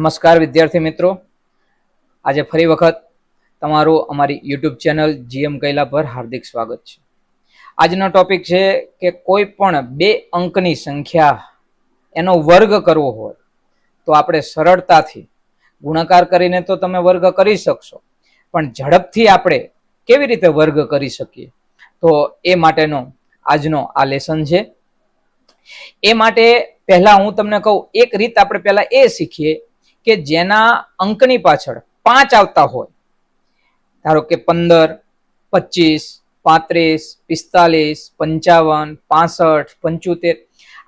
નમસ્કાર વિદ્યાર્થી મિત્રો. આજે ફરી વખત તમારું અમારી યુટ્યુબ ચેનલ જીએમ કૈલા પર હાર્દિક સ્વાગત છે. આજનો ટોપિક છે કે કોઈ પણ બે અંકની સંખ્યા એનો વર્ગ કરવો હોય, તો આપણે સરળતાથી ગુણાકાર કરીને તો તમે વર્ગ કરી શકશો. પણ ઝડપથી આપણે કેવી રીતે વર્ગ કરી શકીએ? તો એ માટેનો આજનો આ લેસન છે. એ માટે પહેલા હું તમને કહું, એક રીત આપણે પહેલા એ શીખીએ કે જેના અંકની પાછળ પાંચ આવતા હોય. ધારો કે પંદર, પચીસ, પાંત્રીસ, પિસ્તાલીસ, પંચાવન, પાસઠ, પંચોતેર,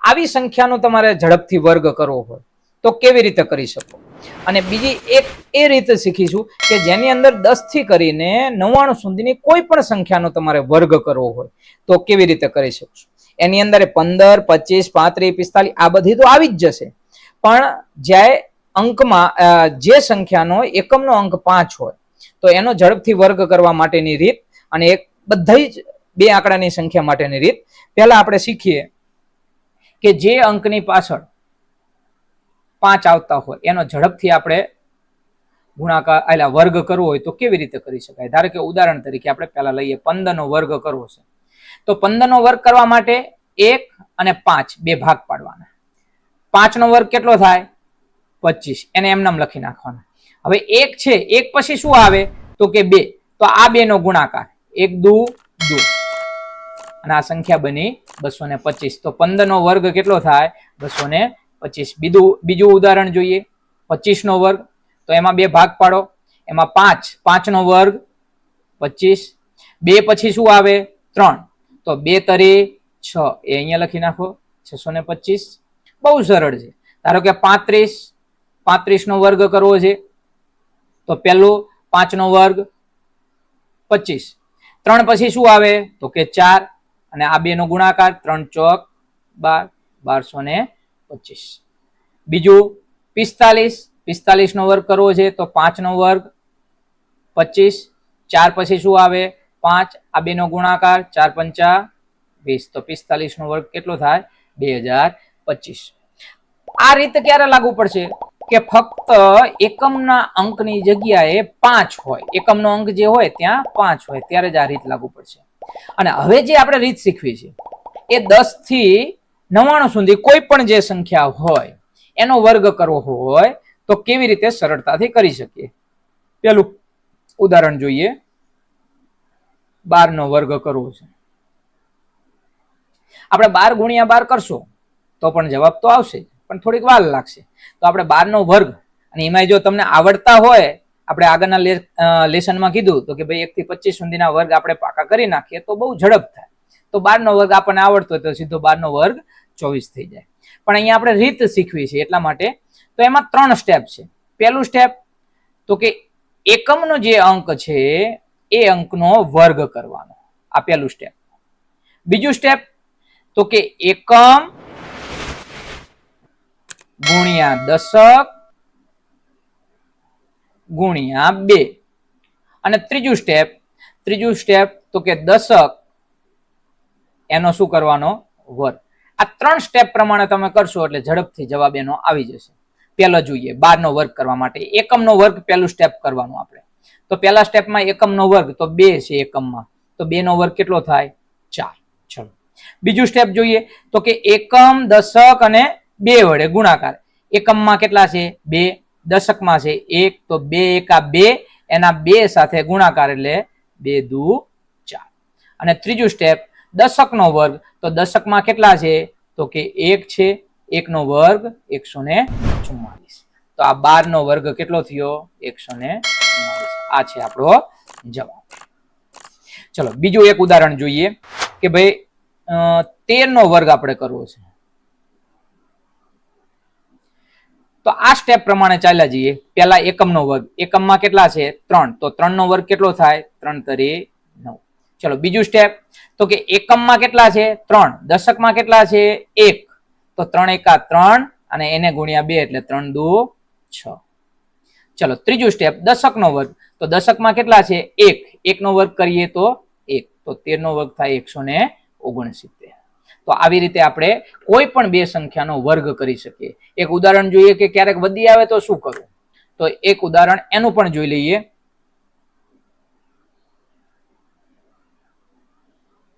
આવી સંખ્યાનો તમારે ઝડપથી વર્ગ કરવો હોય તો કેવી રીતે કરી શકો? અને બીજી એક એ રીતે શીખીશું કે જેની અંદર દસથી કરીને નવ્વાણું સુધીની કોઈ પણ સંખ્યાનો તમારે વર્ગ કરવો હોય તો કેવી રીતે કરી શકશો? એની અંદર પંદર, પચીસ, પાંત્રીસ, પિસ્તાલીસ આ બધી તો આવી જ જશે. પણ જ્યારે અંકમાં જે સંખ્યાનો એકમનો અંક પાંચ હોય. તો એનો ઝડપથી વર્ગ કરવા માટેની રીત અને એક બધી જ બે આંકડાની સંખ્યા માટેની રીત. પહેલા આપણે શીખીએ કે જે અંકની પાછળ પાંચ આવતા હોય, એનો ઝડપથી આપણે ગુણાકાર એટલે વર્ગ કરવો હોય તો કેવી રીતે કરી શકાય? ધારો કે ઉદાહરણ તરીકે આપણે પહેલા લઈએ, પંદરનો વર્ગ કરવો છે. તો પંદરનો વર્ગ કરવા માટે એક અને પાંચ, બે ભાગ પાડવાના. પાંચનો વર્ગ કેટલો થાય? પચીસ. એને એમનામ લખી નાખવાના. હવે એક છે, એક પછી શું આવે? તો કે બે. તો આ બે નો ગુણાકાર. એક, દુ દુ. અને આ સંખ્યા બની બસો ને પચીસ. તો પંદર નો વર્ગ કેટલો થાય? બસો ને પચીસ. બીજું બીજું ઉદાહરણ જોઈએ. પચીસ નો વર્ગ. તો એમાં બે ભાગ પાડો. એમાં પાંચ. પાંચ નો વર્ગ પચીસ. બે પછી શું આવે? ત્રણ. તો બે તરી છ. એ અહીંયા લખી નાખો. છસો ને પચીસ. બહુ સરળ છે. ધારો કે પાંત્રીસ પાંત્રીસ નો વર્ગ કરવો છે. તો પહેલું પાંચ નો વર્ગ પચીસ. ત્રણ પછી શું આવે? તો કે ચાર અને આ બે નો ગુણાકાર ત્રણ ચોક બાર, બારસો ને પચીસ. બીજું પિસ્તાલીસ પિસ્તાલીસ નો વર્ગ કરવો છે તો પાંચ નો વર્ગ પચીસ. ચાર પછી શું આવે? પાંચ. આ બે નો ગુણાકાર ચાર પંચા વીસ. તો પિસ્તાલીસ નો વર્ગ કેટલો થાય? બે હજાર પચીસ. આ રીત ક્યારે લાગુ પડશે? કે ફક્ત એકમના અંકની જગ્યાએ પાંચ હોય. એકમનો અંક જે હોય ત્યાં પાંચ હોય. ત્યારે જ આ રીત લાગુ પડશે. અને હવે જે આપણે રીત શીખવી છે એ દસથી નવ્વાણું સુધી કોઈ પણ જે સંખ્યા હોય એનો વર્ગ કરવો હોય તો કેવી રીતે સરળતાથી કરી શકીએ? પેલું ઉદાહરણ જોઈએ. બાર નો વર્ગ કરવો છે. આપણે બાર ગુણ્યા બાર કરશો તો પણ જવાબ તો આવશે જ, પણ થોડીક વાર લાગશે. તો આપણે બારનો વર્ગ, અને એમાં જો તમને આવડતા હોય, આપણે આગળના લેસનમાં કીધું, તો કે ભાઈ એકથી પચીસ સુધીના વર્ગ આપણે પાકા કરી નાખીએ, તો બહુ ઝડપ થાય. તો બારનો વર્ગ આપણને આવડતો હોય તો સીધો બારનો વર્ગ ચોવીસ થઈ જાય. પણ અહીંયા આપણે રીત શીખવી છે એટલા માટે, તો એમાં ત્રણ સ્ટેપ છે. પહેલું સ્ટેપ તો કે એકમનો જે અંક છે, એ અંકનો વર્ગ કરવાનો. આ પહેલું સ્ટેપ બીજું સ્ટેપ તો કે એકમ ગુણ્યા દશક ગુણ્યા બે. અને ત્રીજું સ્ટેપ ત્રીજું સ્ટેપ તો કે દશક, એનો શું કરવાનો? વર્ગ આ ત્રણ સ્ટેપ પ્રમાણે તમે કરશો એટલે ઝડપથી જવાબ એનો આવી જશે. પહેલો જોઈએ બાર નો વર્ગ કરવા માટે. એકમનો વર્ગ પહેલું સ્ટેપ કરવાનું આપણે. તો પહેલા સ્ટેપમાં એકમનો વર્ગ, તો બે છે એકમમાં. તો બે નો વર્ગ કેટલો થાય? ચાર. ચલો. બીજું સ્ટેપ જોઈએ, તો કે એકમ, દશક અને બે વડે ગુણાકાર. એકમમાં કેટલા છે? બે. દશકમાં છે એક. તો બે એકા બે, એના બે સાથે ગુણાકાર એટલે બે દુ ચાર. અને ત્રીજું સ્ટેપ દશકનો વર્ગ. તો દશકમાં કેટલા છે? તો કે એક છે. એકનો વર્ગ એકસો ને ચુમ્માલીસ તો આ બાર નો વર્ગ કેટલો થયો? એકસો ને આ છે આપણો જવાબ. ચલો, બીજું એક ઉદાહરણ જોઈએ કે ભાઈ તેર નો વર્ગ આપણે કરવો છે. તો આ સ્ટેપ પ્રમાણે ચાલ્યા જઈએ. પહેલા એકમનો વર્ગ. એકમમાં કેટલા છે? ત્રણ. તો ત્રણ નો વર્ગ કેટલો થાય? ત્રણ તરી નવ. ચલો, બીજું સ્ટેપ તો કે એકમમાં કેટલા છે? ત્રણ. દશકમાં કેટલા છે? એક. તો ત્રણ એકા ત્રણ અને એને ગુણ્યા બે એટલે ત્રણ દુ છ. ચલો, ત્રીજું સ્ટેપ દશકનો વર્ગ. તો દશકમાં કેટલા છે? એક. એકનો વર્ગ કરીએ તો એક. તો તેર નો વર્ગ થાય એકસો ને ઓગણસિત્તેર. તો આવી રીતે આપણે કોઈ પણ બે સંખ્યાનો વર્ગ કરી શકીએ. એક ઉદાહરણ જોઈએ કે ક્યારેક વધી આવે તો શું કરવું તો એક ઉદાહરણ એનું પણ જોઈ લઈએ.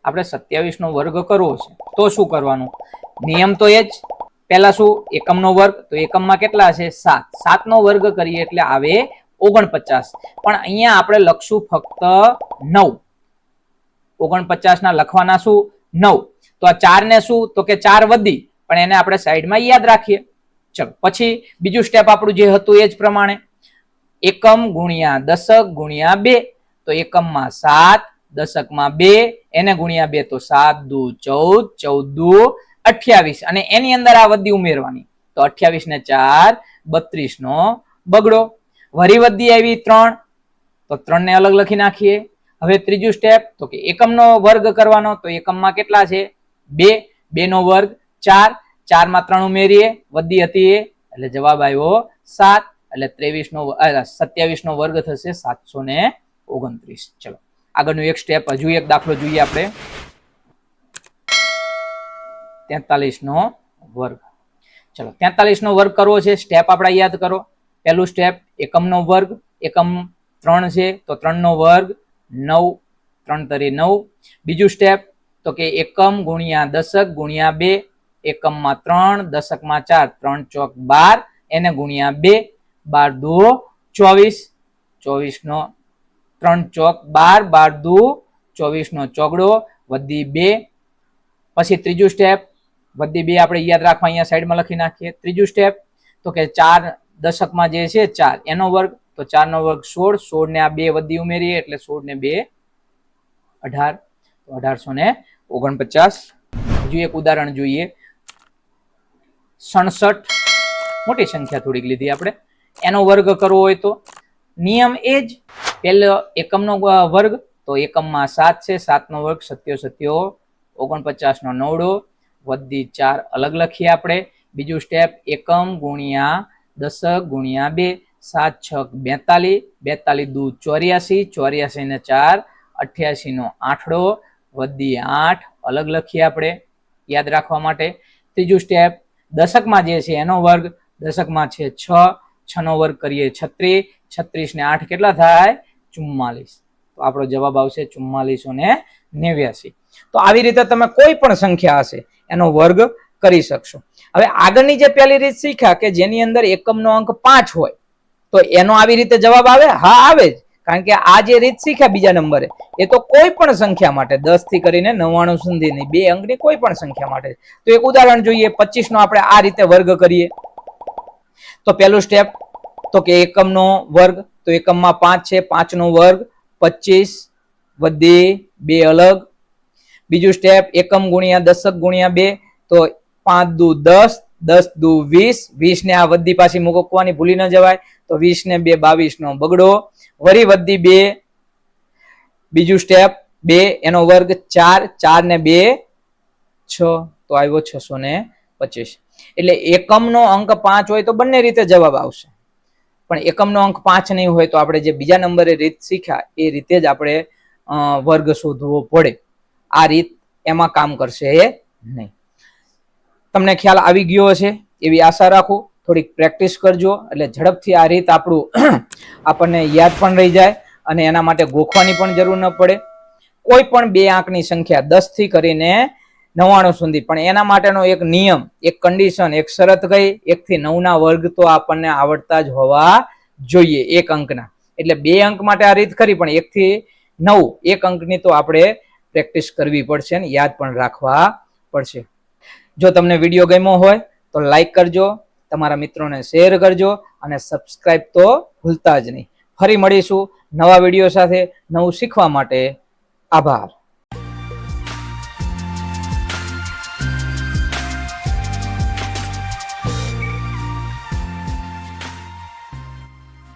આપણે સત્યાવીસ નો વર્ગ કરવો છે, તો શું કરવાનું? નિયમ તો એ જ. પહેલા શું? એકમનો વર્ગ. તો એકમમાં કેટલા છે સાત. સાત નો વર્ગ કરીએ એટલે આવે ઓગણપચાસ. પણ અહીંયા આપણે લખશું ફક્ત નવ. ઓગણપચાસ ના લખવાના શું? નવ. તો આ ચાર ને શું? તો કે ચાર વધી. પણ એને આપણે સાઈડમાં યાદ રાખીએ. ચલો, પછી બીજું સ્ટેપ આપણું જે હતું એ જ પ્રમાણે. એકમ ગુણ્યા દશક ગુણ્યા બે. તો એકમમાં સાત, દશકમાં બે, એને ગુણ્યા બે તો સાત, દુ, ચૌદ ચૌદ, દુ, અઠ્યાવીસ. અને એની અંદર આ વધી ઉમેરવાની. તો અઠ્યાવીસ ને ચાર, બત્રીસ નો બગડો. વરી વધી આવી ત્રણ. તો ત્રણ ને અલગ લખી નાખીએ. હવે ત્રીજું સ્ટેપ તો કે એકમનો વર્ગ કરવાનો. તો એકમમાં કેટલા છે? બે બે નો વર્ગ ચાર ચારમાં ત્રણ ઉમેરીએ, વધી હતી એ, એટલે જવાબ આવ્યો સાત, એટલે ત્રેવીસ નો સત્યાવીસ નો વર્ગ થશે સાતસો ને ઓગણત્રીસ. ચલો, આગળનું એક સ્ટેપ, હજુ એક દાખલો જોઈએ આપણે. તેતાલીસ નો વર્ગ. ચલો તેતાલીસ નો વર્ગ કરવો છે, સ્ટેપ આપણે યાદ કરો. પહેલું સ્ટેપ, એકમનો વર્ગ, એકમ ત્રણ છે, તો ત્રણ નો વર્ગ નવ, ત્રણ તરી નવ. બીજું સ્ટેપ તો કે એકમ ગુણ્યા દશક ગુણ્યા બે, એકમમાં ત્રણ, દશકમાં ચાર, ત્રણ ચોક બાર, એને ગુણ્યા બે, બાર દુ ચોવીસ ચોવીસ નો ત્રણ ચોક બાર બાર દુ ચોવીસ નો ચોગડો, વધી બે. પછી ત્રીજું સ્ટેપ વધી બે આપણે યાદ રાખવા અહીંયા સાઈડમાં લખી નાખીએ. ત્રીજું સ્ટેપ તો કે ચાર દશકમાં જે છે ચાર, એનો વર્ગ, તો ચાર નો વર્ગ સોળ સોળ ને આ બે વધી ઉમેરીએ એટલે સોળ ને બે અઢાર. અઢારસો ને ઓગણપચાસ. હજુ એક ઉદાહરણ જોઈએ. સડસઠ. મોટી સંખ્યા થોડીક લીધી આપણે. એનો વર્ગ કરવો હોય તો. નિયમ એ જ, પહેલો એકમનો વર્ગ, તો એકમમાં સાત છે, સાતનો વર્ગ સત્યો સત્યો, ઓગણપચાસનો નવડો, વધી ચાર અલગ લખીએ આપણે. બીજું સ્ટેપ એકમ ગુણ્યા દશક ગુણ્યા બે, સાત છક બેતાલીસ બેતાલીસ દુ ચોર્યાસી ચોર્યાસી ને ચાર અઠ્યાસી નો આઠડો વધી આઠ, અલગ લખીએ આપણે, યાદ રાખવા માટે. ત્રીજું સ્ટેપ દશકમાં જે છે એનો વર્ગ, દશકમાં છે છ છ નો વર્ગ કરીએ છત્રીસ છત્રીસ ને આઠ કેટલા થાય? ચુમ્માલીસ. તો આપણો જવાબ આવશે ચુમ્માલીસો ને નેવ્યાસી. તો આવી રીતે તમે કોઈ પણ સંખ્યા હશે, એનો વર્ગ કરી શકશો. હવે આગળની જે પહેલી રીત શીખ્યા કે જેની અંદર એકમનો અંક પાંચ હોય, તો એનો આવી રીતે જવાબ આવે? હા, આવે જ. કારણ કે આ જે રીત શીખ્યા બીજા નંબરે, એ તો કોઈ પણ સંખ્યા માટે દસથી કરીને નવ્વાણું સુધીની, બે અંકની કોઈ પણ સંખ્યા માટે. તો એક ઉદાહરણ જોઈએ પચીસ નો આપણે આ રીતે વર્ગ કરીએ. તો પહેલું સ્ટેપ તો કે એકમનો વર્ગ, તો એકમમાં પાંચ છે, પાંચનો વર્ગ, પચીસ વધી બે અલગ. બીજું સ્ટેપ એકમ ગુણ્યા દશક ગુણ્યા બે, તો પાંચ દુ દસ દસ દુ વીસ વીસ ને આ વધી પાછી મૂકવાની ભૂલી ન જવાય, તો વીસ ને બે બાવીસ નો બગડો. વરી વધી બે. બીજું સ્ટેપ બે, એનો વર્ગ ચાર ચાર ને બે, છ. તો આવ્યો છસો ને પચીસ. એટલે એકમનો અંક પાંચ હોય તો બંને રીતે જવાબ આવશે. પણ એકમનો અંક પાંચ નહીં હોય તો આપણે જે બીજા નંબરે રીત શીખ્યા, એ રીતે જ આપણે વર્ગ શોધવો પડે. આ રીત એમાં કામ કરશે નહીં. તમને ખ્યાલ આવી ગયો હશે, એવી આશા રાખું. થોડીક પ્રેક્ટિસ કરજો. એટલે ઝડપથી આ રીત આપણું આપણને યાદ પણ રહી જાય અને એના માટે ગોખવાની પણ જરૂર ન પડે. કોઈ પણ બે આંકની સંખ્યા દસથી કરીને નવ્વાણું સુધી. પણ એના માટેનો એક નિયમ, એક કન્ડિશન એક શરત કઈ એક થી નવ વર્ગ તો આપણને આવડતા જ હોવા જોઈએ એક અંકના. એટલે બે અંક માટે આ રીત કરી પણ એક થી નવ, એક અંકની તો આપણે પ્રેક્ટિસ કરવી પડશે ને યાદ પણ રાખવા પડશે. જો તમને વીડિયો ગમ્યો હોય તો લાઈક કરજો તમારા મિત્રોને શેર કરજો અને સબસ્ક્રાઇબ તો ભૂલતા જ નહીં. ફરી મળીશું નવા વીડિયો સાથે. નવું શીખવા માટે આભાર.